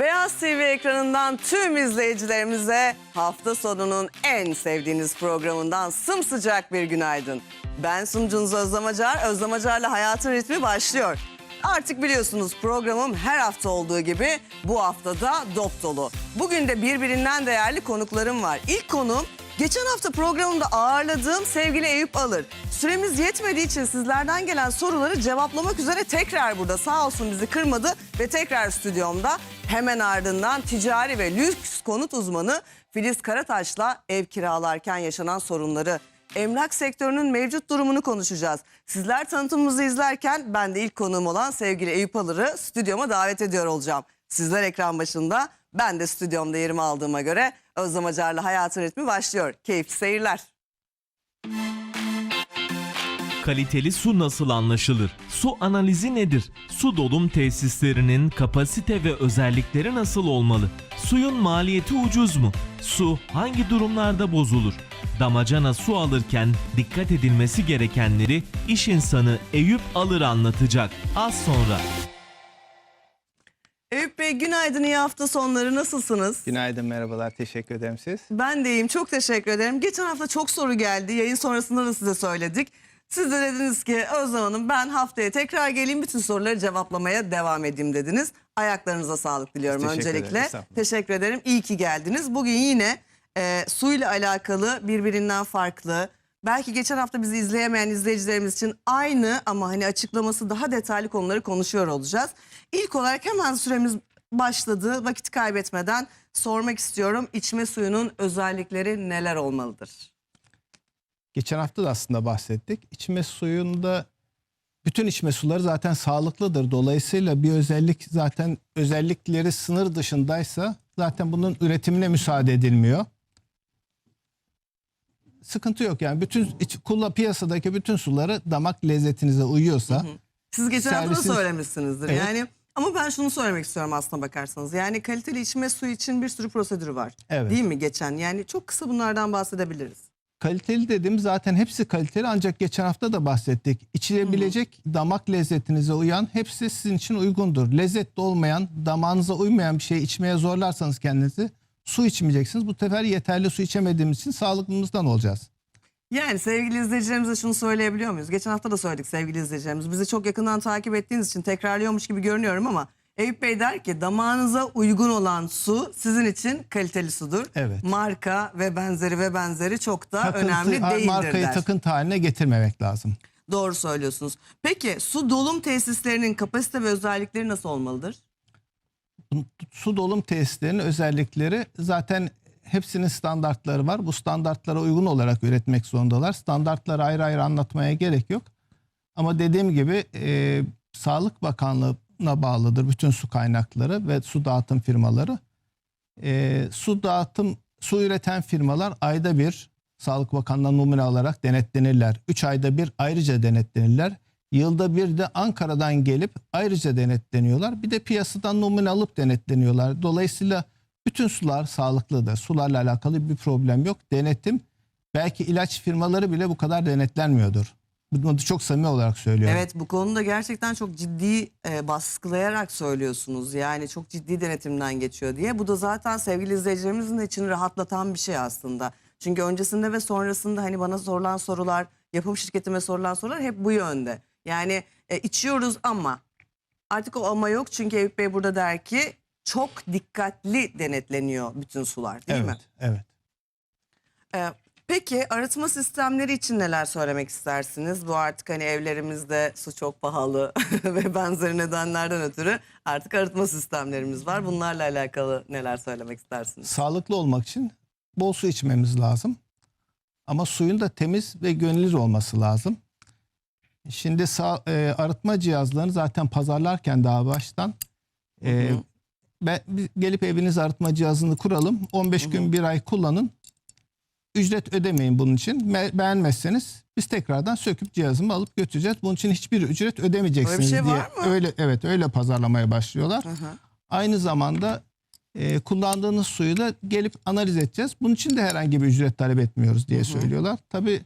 Beyaz TV ekranından tüm izleyicilerimize hafta sonunun en sevdiğiniz programından sımsıcak bir günaydın. Ben sunucunuz Özlem Acar. Özlem Acar'la Hayatın Ritmi başlıyor. Artık biliyorsunuz programım her hafta olduğu gibi bu haftada dop dolu. Bugün de birbirinden değerli konuklarım var. İlk konum Geçen hafta programımda ağırladığım sevgili Eyüp Alır. Süremiz yetmediği için sizlerden gelen soruları cevaplamak üzere tekrar burada sağ olsun bizi kırmadı ve tekrar stüdyomda hemen ardından ticari ve lüks konut uzmanı Filiz Karataş'la ev kiralarken yaşanan sorunları, emlak sektörünün mevcut durumunu konuşacağız. Sizler tanıtımımızı izlerken ben de ilk konuğum olan sevgili Eyüp Alır'ı stüdyoma davet ediyor olacağım. Sizler ekran başında, ben de stüdyomda yerimi aldığıma göre Özlem Acar'la Hayatın Ritmi başlıyor. Keyifli seyirler. Kaliteli su nasıl anlaşılır? Su analizi nedir? Su dolum tesislerinin kapasite ve özellikleri nasıl olmalı? Suyun maliyeti ucuz mu? Su hangi durumlarda bozulur? Damacana su alırken dikkat edilmesi gerekenleri iş insanı Eyüp Alır anlatacak. Az sonra. Eyüp Bey günaydın, iyi hafta sonları nasılsınız? Günaydın, merhabalar. Teşekkür ederim siz. Ben de iyiyim, çok teşekkür ederim. Geçen hafta çok soru geldi, yayın sonrasında da size söyledik. Siz de dediniz ki Özlem Hanım ben haftaya tekrar geleyim bütün soruları cevaplamaya devam edeyim dediniz. Ayaklarınıza sağlık diliyorum Teşekkür ederim, öncelikle. estağfurullah. Teşekkür ederim, iyi ki geldiniz. Bugün yine e, suyla alakalı birbirinden farklı, belki geçen hafta bizi izleyemeyen izleyicilerimiz için aynı ama hani açıklaması daha detaylı konuları konuşuyor olacağız. İlk olarak hemen süremiz başladı. Vakit kaybetmeden sormak istiyorum. İçme suyunun özellikleri neler olmalıdır? Geçen hafta da aslında bahsettik. İçme suyunda bütün içme suları zaten sağlıklıdır. Dolayısıyla bir özellik zaten özellikleri sınır dışındaysa zaten bunun üretimine müsaade edilmiyor. Sıkıntı yok yani bütün iç, kulla piyasadaki bütün suları damak lezzetinize uyuyorsa Siz geçen hafta da söylemişsinizdir. Evet. Yani ama ben şunu söylemek istiyorum aslına bakarsanız. Yani kaliteli içme suyu için bir sürü prosedürü var. Evet. Değil mi geçen? Yani çok kısa bunlardan bahsedebiliriz. Kaliteli dedim zaten hepsi kaliteli ancak geçen hafta da bahsettik. İçilebilecek damak lezzetinize uyan hepsi sizin için uygundur. Lezzetli olmayan, damağınıza uymayan bir şey içmeye zorlarsanız kendinizi su içmeyeceksiniz. Bu sefer yeterli su içemediğimiz için sağlıklımızdan olacağız. Yani sevgili izleyicilerimize şunu söyleyebiliyor muyuz? Geçen hafta da söyledik sevgili izleyicilerimiz. Bizi çok yakından takip ettiğiniz için tekrarlıyormuş gibi görünüyorum ama Eyüp Bey der ki damağınıza uygun olan su sizin için kaliteli sudur. Evet. Marka ve benzeri ve benzeri çok da Takıntı, önemli değildir markayı der. takıntı haline getirmemek lazım. Doğru söylüyorsunuz. Peki su dolum tesislerinin kapasite ve özellikleri nasıl olmalıdır? Su dolum tesislerinin özellikleri zaten hepsinin standartları var. Bu standartlara uygun olarak üretmek zorundalar. Standartları ayrı ayrı anlatmaya gerek yok. Ama dediğim gibi e, Sağlık Bakanlığı'na bağlıdır bütün su kaynakları ve su dağıtım firmaları. E, su dağıtım, su üreten firmalar ayda bir Sağlık Bakanlığı'na numune alarak denetlenirler. Üç ayda bir ayrıca denetlenirler. Yılda bir de Ankara'dan gelip ayrıca denetleniyorlar. Bir de piyasadan numune alıp denetleniyorlar. Dolayısıyla bütün sular sağlıklıdır. Sularla alakalı bir problem yok. Denetim belki ilaç firmaları bile bu kadar denetlenmiyordur. Bunu çok samimi olarak söylüyorum. Evet bu konuda gerçekten çok ciddi e, baskılayarak söylüyorsunuz. Yani çok ciddi denetimden geçiyor diye. Bu da zaten sevgili izleyicilerimizin de içini rahatlatan bir şey aslında. Çünkü öncesinde ve sonrasında hani bana sorulan sorular, yapım şirketime sorulan sorular hep bu yönde. Yani e, içiyoruz ama artık o ama yok. Çünkü Eyüp Bey burada der ki çok dikkatli denetleniyor bütün sular değil evet, mi? evet. Ee, peki arıtma sistemleri için neler söylemek istersiniz? Bu artık hani evlerimizde su çok pahalı ve benzeri nedenlerden ötürü artık arıtma sistemlerimiz var. Bunlarla alakalı neler söylemek istersiniz? Sağlıklı olmak için bol su içmemiz lazım. Ama suyun da temiz ve güvenilir olması lazım. Şimdi sağ, e, arıtma cihazlarını zaten pazarlarken daha baştan e, Hı hı. ben, gelip eviniz arıtma cihazını kuralım. 15 gün bir ay kullanın. Ücret ödemeyin bunun için. Me- beğenmezseniz biz tekrardan söküp cihazımı alıp götüreceğiz. Bunun için hiçbir ücret ödemeyeceksiniz Öyle bir şey diye. var mı? Öyle evet öyle pazarlamaya başlıyorlar. Hı hı. Aynı zamanda e, kullandığınız suyu da gelip analiz edeceğiz. Bunun için de herhangi bir ücret talep etmiyoruz diye söylüyorlar. Tabii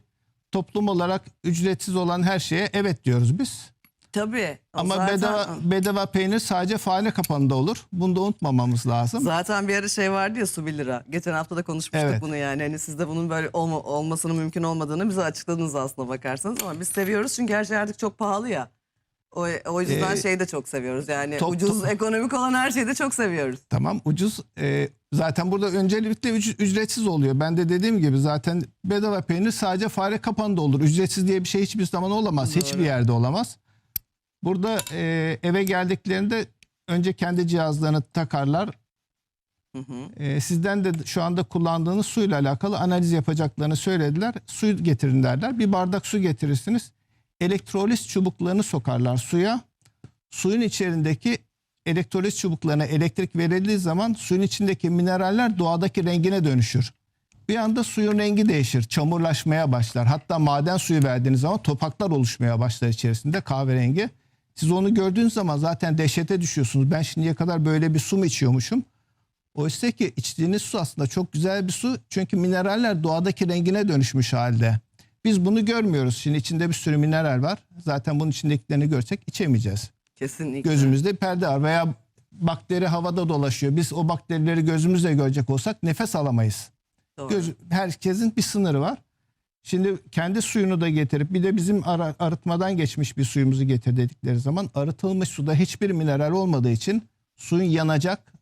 toplum olarak ücretsiz olan her şeye evet diyoruz biz. Tabii. O Ama zaten, bedava bedava peynir sadece fare kapanında olur. Bunu da unutmamamız lazım. Zaten bir ara şey vardı ya su 1 lira. Geçen hafta da konuşmuştuk Evet. bunu yani. Hani sizde bunun böyle olma, olmasının mümkün olmadığını bize açıkladınız aslında bakarsanız. Ama biz seviyoruz çünkü her şey artık çok pahalı ya. O, o yüzden Ee, şeyi de çok seviyoruz. Yani top- ucuz top- ekonomik olan her şeyi de çok seviyoruz. Tamam ucuz. Ee, zaten burada öncelikle üc- ücretsiz oluyor. Ben de dediğim gibi zaten bedava peynir sadece fare kapanında olur. Ücretsiz diye bir şey hiçbir zaman olamaz. Doğru. Hiçbir yerde olamaz. Burada e, eve geldiklerinde önce kendi cihazlarını takarlar. Hı hı. E, sizden de şu anda kullandığınız suyla alakalı analiz yapacaklarını söylediler. Suyu getirin derler. Bir bardak su getirirsiniz. Elektrolit çubuklarını sokarlar suya. Suyun içerisindeki elektrolit çubuklarına elektrik verildiği zaman suyun içindeki mineraller doğadaki rengine dönüşür. Bir anda suyun rengi değişir, çamurlaşmaya başlar. Hatta maden suyu verdiğiniz zaman topaklar oluşmaya başlar içerisinde kahverengi. Siz onu gördüğünüz zaman zaten dehşete düşüyorsunuz. Ben şimdiye kadar böyle bir su mu içiyormuşum? Oysa ki içtiğiniz su aslında çok güzel bir su. Çünkü mineraller doğadaki rengine dönüşmüş halde. Biz bunu görmüyoruz. Şimdi içinde bir sürü mineral var. Zaten bunun içindekilerini görsek içemeyeceğiz. Kesinlikle. Gözümüzde perde var veya bakteri havada dolaşıyor. Biz o bakterileri gözümüzle görecek olsak nefes alamayız. Doğru. Göz, herkesin bir sınırı var. Şimdi kendi suyunu da getirip bir de bizim ara- arıtmadan geçmiş bir suyumuzu getir dedikleri zaman arıtılmış suda hiçbir mineral olmadığı için suyun yanacak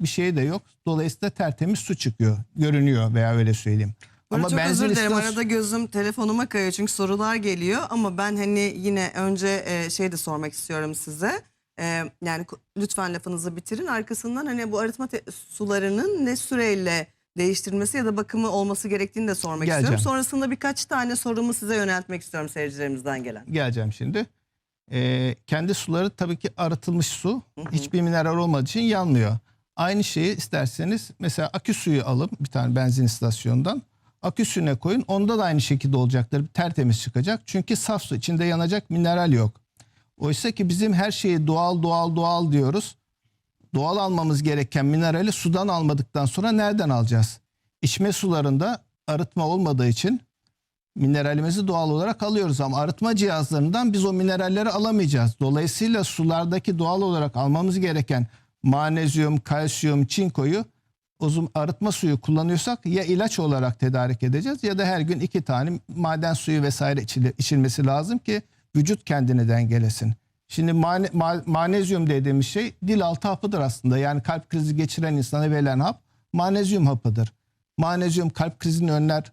bir şey de yok. Dolayısıyla tertemiz su çıkıyor. Görünüyor veya öyle söyleyeyim. Böyle çok özür dilerim arada gözüm telefonuma kayıyor çünkü sorular geliyor ama ben hani yine önce e, şey de sormak istiyorum size. E, yani lütfen lafınızı bitirin arkasından hani bu arıtma sularının ne süreyle değiştirilmesi ya da bakımı olması gerektiğini de sormak Geleceğim. istiyorum. Sonrasında birkaç tane sorumu size yöneltmek istiyorum seyircilerimizden gelen. geleceğim şimdi. Ee, kendi suları tabii ki arıtılmış su. Hiçbir mineral olmadığı için yanmıyor. Aynı şeyi isterseniz mesela akü suyu alın bir tane benzin istasyonundan. Akü suyuna koyun. Onda da aynı şekilde olacaktır. Tertemiz çıkacak. Çünkü saf su içinde yanacak mineral yok. Oysa ki bizim her şeyi doğal doğal doğal diyoruz. Doğal almamız gereken minerali sudan almadıktan sonra nereden alacağız? İçme sularında arıtma olmadığı için mineralimizi doğal olarak alıyoruz ama arıtma cihazlarından biz o mineralleri alamayacağız. Dolayısıyla sulardaki doğal olarak almamız gereken manezyum, kalsiyum, çinkoyu uzun arıtma suyu kullanıyorsak ya ilaç olarak tedarik edeceğiz ya da her gün iki tane maden suyu vesaire içilmesi lazım ki vücut kendini dengelesin. Şimdi mane, ma- manezyum dediğimiz şey dil altı hapıdır aslında. Yani kalp krizi geçiren insana verilen hap manezyum hapıdır. Manezyum kalp krizini önler,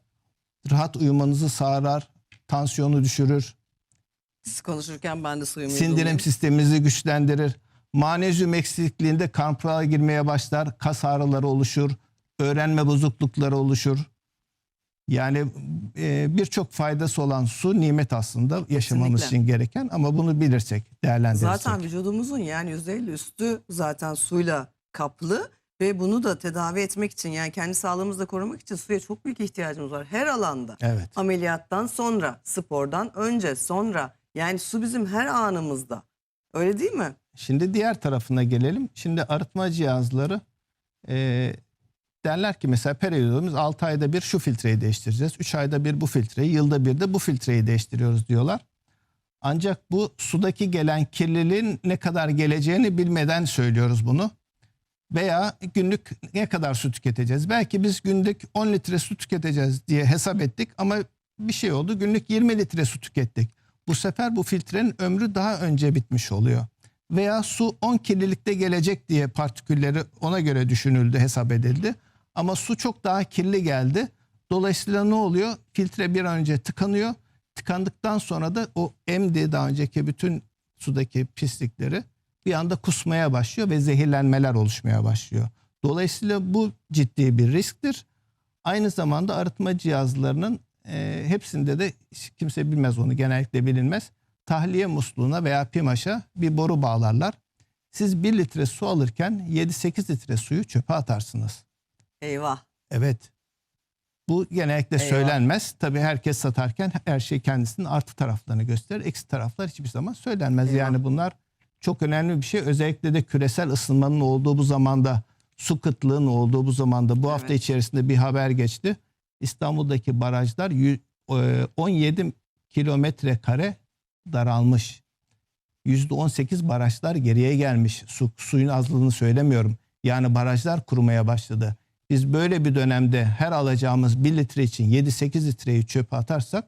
rahat uyumanızı sağlar, tansiyonu düşürür, Siz konuşurken ben de suyumu sindirim yudumlayayım. sistemimizi güçlendirir. Manezyum eksikliğinde kamprağa girmeye başlar, kas ağrıları oluşur, öğrenme bozuklukları oluşur. Yani e, birçok faydası olan su nimet aslında yaşamamız Kesinlikle. için gereken ama bunu bilirsek, değerlendirirsek. Zaten vücudumuzun yani %50 üstü zaten suyla kaplı ve bunu da tedavi etmek için yani kendi sağlığımızı da korumak için suya çok büyük ihtiyacımız var her alanda. Evet. Ameliyattan sonra, spordan önce, sonra yani su bizim her anımızda. Öyle değil mi? Şimdi diğer tarafına gelelim. Şimdi arıtma cihazları e, derler ki mesela periyodumuz 6 ayda bir şu filtreyi değiştireceğiz. 3 ayda bir bu filtreyi, yılda bir de bu filtreyi değiştiriyoruz diyorlar. Ancak bu sudaki gelen kirliliğin ne kadar geleceğini bilmeden söylüyoruz bunu. Veya günlük ne kadar su tüketeceğiz? Belki biz günlük 10 litre su tüketeceğiz diye hesap ettik ama bir şey oldu günlük 20 litre su tükettik. Bu sefer bu filtrenin ömrü daha önce bitmiş oluyor. Veya su 10 kirlilikte gelecek diye partikülleri ona göre düşünüldü, hesap edildi. Ama su çok daha kirli geldi. Dolayısıyla ne oluyor? Filtre bir an önce tıkanıyor. Tıkandıktan sonra da o emdi daha önceki bütün sudaki pislikleri bir anda kusmaya başlıyor ve zehirlenmeler oluşmaya başlıyor. Dolayısıyla bu ciddi bir risktir. Aynı zamanda arıtma cihazlarının e, hepsinde de kimse bilmez onu genellikle bilinmez. Tahliye musluğuna veya pimaşa bir boru bağlarlar. Siz 1 litre su alırken 7-8 litre suyu çöpe atarsınız. Eyvah. Evet. Bu genellikle Eyvah. söylenmez. Tabii herkes satarken her şey kendisinin artı taraflarını gösterir. Eksi taraflar hiçbir zaman söylenmez. Eyvah. Yani bunlar çok önemli bir şey. Özellikle de küresel ısınmanın olduğu bu zamanda, su kıtlığının olduğu bu zamanda bu hafta Evet. içerisinde bir haber geçti. İstanbul'daki barajlar yü- e, 17 kilometre kare daralmış. %18 barajlar geriye gelmiş. Su, suyun azlığını söylemiyorum. Yani barajlar kurumaya başladı. Biz böyle bir dönemde her alacağımız 1 litre için 7-8 litreyi çöpe atarsak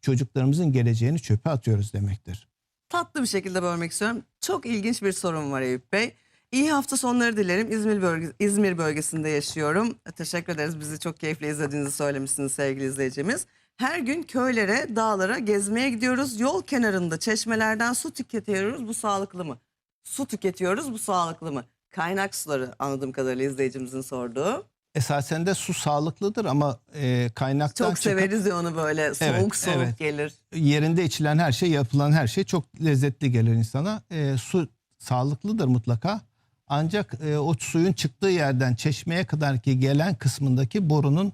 çocuklarımızın geleceğini çöpe atıyoruz demektir. Tatlı bir şekilde bölmek istiyorum. Çok ilginç bir sorum var Eyüp Bey. İyi hafta sonları dilerim. İzmir, bölge, İzmir bölgesinde yaşıyorum. Teşekkür ederiz. Bizi çok keyifle izlediğinizi söylemişsiniz sevgili izleyicimiz. Her gün köylere, dağlara gezmeye gidiyoruz. Yol kenarında çeşmelerden su tüketiyoruz. Bu sağlıklı mı? Su tüketiyoruz. Bu sağlıklı mı? Kaynak suları anladığım kadarıyla izleyicimizin sorduğu. Esasen de su sağlıklıdır ama e, kaynaktan Çok çıkan- severiz ya onu böyle soğuk Evet, soğuk evet. gelir. yerinde içilen her şey, yapılan her şey çok lezzetli gelir insana. E, su sağlıklıdır mutlaka. Ancak e, o suyun çıktığı yerden çeşmeye kadar ki gelen kısmındaki borunun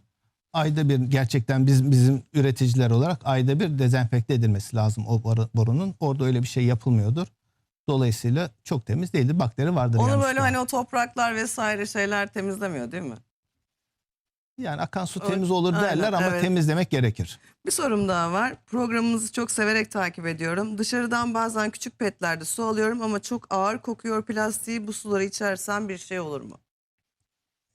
ayda bir gerçekten biz bizim üreticiler olarak ayda bir dezenfekte edilmesi lazım o boru- borunun. Orada öyle bir şey yapılmıyordur. Dolayısıyla çok temiz değildir. Bakteri vardır Onu böyle hani o topraklar vesaire şeyler temizlemiyor değil mi? Yani akan su temiz olur Aynen, derler ama evet. temizlemek gerekir. Bir sorum daha var. Programınızı çok severek takip ediyorum. Dışarıdan bazen küçük petlerde su alıyorum ama çok ağır kokuyor plastiği. Bu suları içersem bir şey olur mu?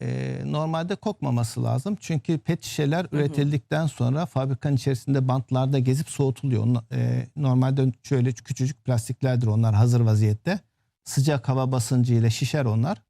Ee, normalde kokmaması lazım. Çünkü pet şişeler üretildikten sonra fabrikanın içerisinde bantlarda gezip soğutuluyor. E, normalde şöyle küçücük plastiklerdir onlar hazır vaziyette. Sıcak hava basıncı ile şişer onlar.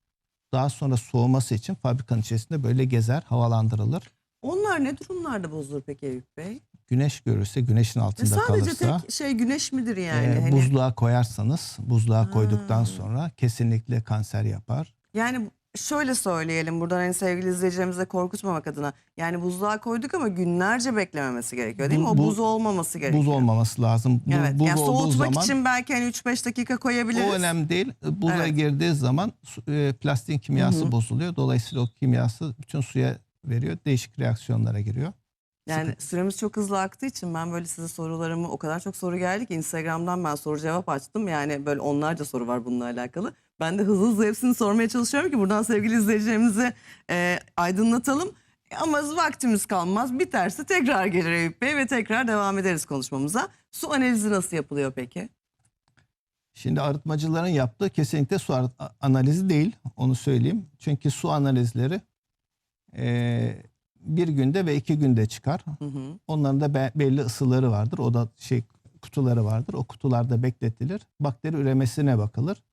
Daha sonra soğuması için fabrikanın içerisinde böyle gezer, havalandırılır. Onlar ne durumlarda bozulur peki Eyüp Bey? Güneş görürse, güneşin altında sadece kalırsa, tek şey güneş midir yani? e, Hani- buzluğa koyarsanız, buzluğa koyduktan Ha. sonra kesinlikle kanser yapar. Yani şöyle söyleyelim buradan hani sevgili izleyicilerimize korkutmamak adına. Yani buzluğa koyduk ama günlerce beklememesi gerekiyor değil mi? O bu- buz olmaması gerekiyor. Buz olmaması lazım. Bu- Evet. buz yani olduğu soğutmak zaman için belki hani 3-5 dakika koyabiliriz. O önemli değil. Buza Evet. girdiği zaman su- e, plastiğin kimyası bozuluyor. Dolayısıyla o kimyası bütün suya veriyor. Değişik reaksiyonlara giriyor. Yani süremiz çok hızlı aktığı için ben böyle size sorularımı o kadar çok soru geldi ki Instagram'dan ben soru cevap açtım. Yani böyle onlarca soru var bununla alakalı. Ben de hızlı hızlı hepsini sormaya çalışıyorum ki buradan sevgili izleyicilerimizi e, aydınlatalım. Ama vaktimiz kalmaz. Biterse tekrar gelir Eyüp Bey ve tekrar devam ederiz konuşmamıza. Su analizi nasıl yapılıyor peki? Şimdi arıtmacıların yaptığı kesinlikle su analizi değil. Onu söyleyeyim. Çünkü su analizleri e, bir günde ve iki günde çıkar. Hı hı. Onların da be- belli ısıları vardır. O da şey kutuları vardır. O kutularda bekletilir. Bakteri üremesine bakılır.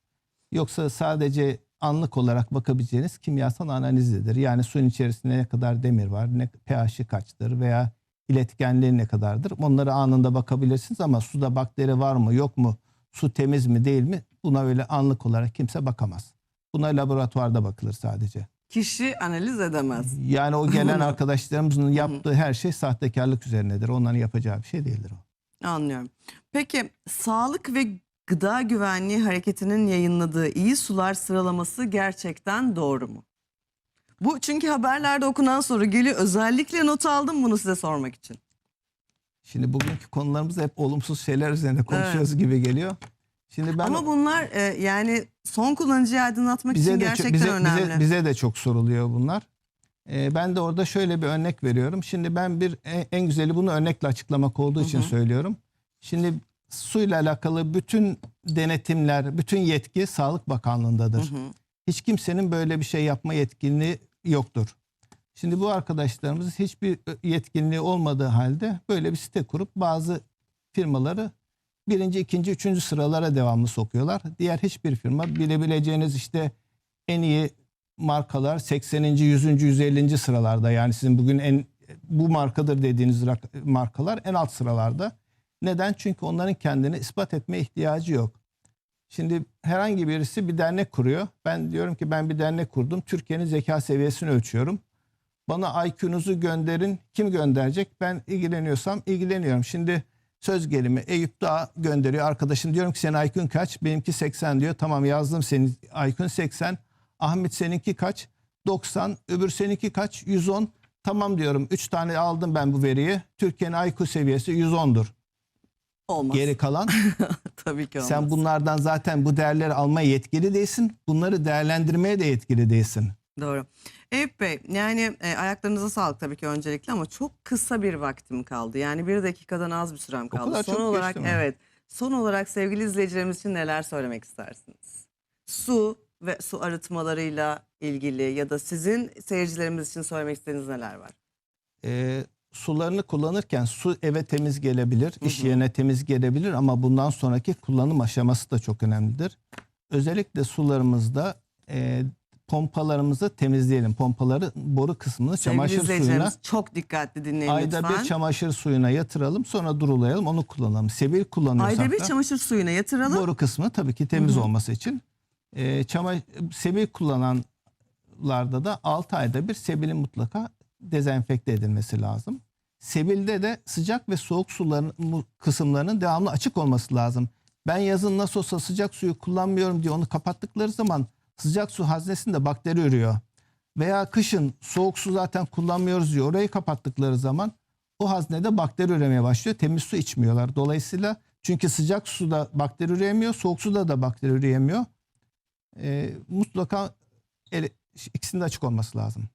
Yoksa sadece anlık olarak bakabileceğiniz kimyasal analizidir. Yani suyun içerisinde ne kadar demir var, ne pH'i kaçtır veya iletkenliği ne kadardır. Onları anında bakabilirsiniz ama suda bakteri var mı, yok mu, su temiz mi, değil mi? Buna öyle anlık olarak kimse bakamaz. Buna laboratuvarda bakılır sadece. Kişi analiz edemez. Yani o gelen arkadaşlarımızın yaptığı her şey sahtekarlık üzerinedir. Onların yapacağı bir şey değildir o. Anlıyorum. Peki sağlık ve gıda güvenliği hareketinin yayınladığı iyi sular sıralaması gerçekten doğru mu? Bu çünkü haberlerde okunan soru geliyor. Özellikle not aldım bunu size sormak için. Şimdi bugünkü konularımız hep olumsuz şeyler üzerine konuşuyoruz gibi geliyor. Şimdi ben Ama bunlar e, yani son kullanıcıyı aydınlatmak bize için de gerçekten bize, önemli. bize, bize de çok soruluyor bunlar. Ee, ben de orada şöyle bir örnek veriyorum. Şimdi ben bir en, en güzeli bunu örnekle açıklamak olduğu için söylüyorum. Şimdi suyla alakalı bütün denetimler, bütün yetki Sağlık Bakanlığındadır. Hiç kimsenin böyle bir şey yapma yetkinliği yoktur. Şimdi bu arkadaşlarımız hiçbir yetkinliği olmadığı halde böyle bir site kurup bazı firmaları birinci, ikinci, üçüncü sıralara devamlı sokuyorlar. Diğer hiçbir firma bilebileceğiniz işte en iyi markalar 80. 100. 150. sıralarda. Yani sizin bugün en bu markadır dediğiniz markalar en alt sıralarda. Neden? Çünkü onların kendini ispat etme ihtiyacı yok. Şimdi herhangi birisi bir dernek kuruyor. Ben diyorum ki ben bir dernek kurdum. Türkiye'nin zeka seviyesini ölçüyorum. Bana IQ'nuzu gönderin. Kim gönderecek? Ben ilgileniyorsam ilgileniyorum. Şimdi söz gelimi Eyüp Dağ gönderiyor. Arkadaşım diyorum ki senin IQ'un kaç? Benimki 80 diyor. Tamam yazdım senin IQ'un 80. Ahmet seninki kaç? 90. Öbür seninki kaç? 110. Tamam diyorum. 3 tane aldım ben bu veriyi. Türkiye'nin IQ seviyesi 110'dur. Olmaz. Geri kalan Tabii ki olmaz. sen bunlardan zaten bu değerleri almaya yetkili değilsin. Bunları değerlendirmeye de yetkili değilsin. Doğru. Eyüp Bey yani e, ayaklarınıza sağlık tabii ki öncelikle ama çok kısa bir vaktim kaldı. Yani bir dakikadan az bir sürem kaldı. kadar Son çok olarak geçti mi? evet Son olarak sevgili izleyicilerimiz için neler söylemek istersiniz? Su ve su arıtmalarıyla ilgili ya da sizin seyircilerimiz için söylemek istediğiniz neler var? Ee, sularını kullanırken su eve temiz gelebilir, iş yerine temiz gelebilir ama bundan sonraki kullanım aşaması da çok önemlidir. Özellikle sularımızda e, pompalarımızı temizleyelim. Pompaları boru kısmını Sevgili çamaşır suyuna çok dikkatli dinleyin ayda lütfen. bir çamaşır suyuna yatıralım sonra durulayalım onu kullanalım. Sebil kullanıyorsak Ayda bir da çamaşır suyuna yatıralım. boru kısmı tabii ki temiz Hı hı. olması için. E, çama, sebil kullananlarda da 6 ayda bir sebilin mutlaka dezenfekte edilmesi lazım. Sebilde de sıcak ve soğuk suların bu kısımlarının devamlı açık olması lazım. Ben yazın nasıl olsa sıcak suyu kullanmıyorum diye onu kapattıkları zaman sıcak su haznesinde bakteri ürüyor. Veya kışın soğuk su zaten kullanmıyoruz diyor. Orayı kapattıkları zaman o haznede bakteri üremeye başlıyor. Temiz su içmiyorlar. Dolayısıyla çünkü sıcak suda bakteri üreyemiyor, soğuk suda da bakteri üreyemiyor. Ee, mutlaka ele, ikisinin de açık olması lazım.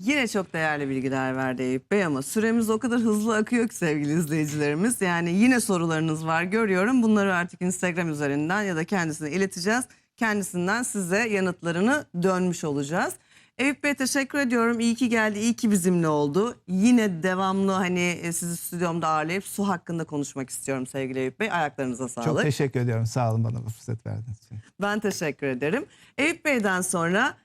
Yine çok değerli bilgiler verdi Eyüp Bey ama süremiz o kadar hızlı akıyor ki sevgili izleyicilerimiz. Yani yine sorularınız var görüyorum. Bunları artık Instagram üzerinden ya da kendisine ileteceğiz. Kendisinden size yanıtlarını dönmüş olacağız. Eyüp Bey teşekkür ediyorum. İyi ki geldi, iyi ki bizimle oldu. Yine devamlı hani e, sizi stüdyomda ağırlayıp su hakkında konuşmak istiyorum sevgili Eyüp Bey. Ayaklarınıza sağlık. Çok teşekkür ediyorum. Sağ olun bana bu fırsat verdiğiniz için. Ben teşekkür ederim. Eyüp Bey'den sonra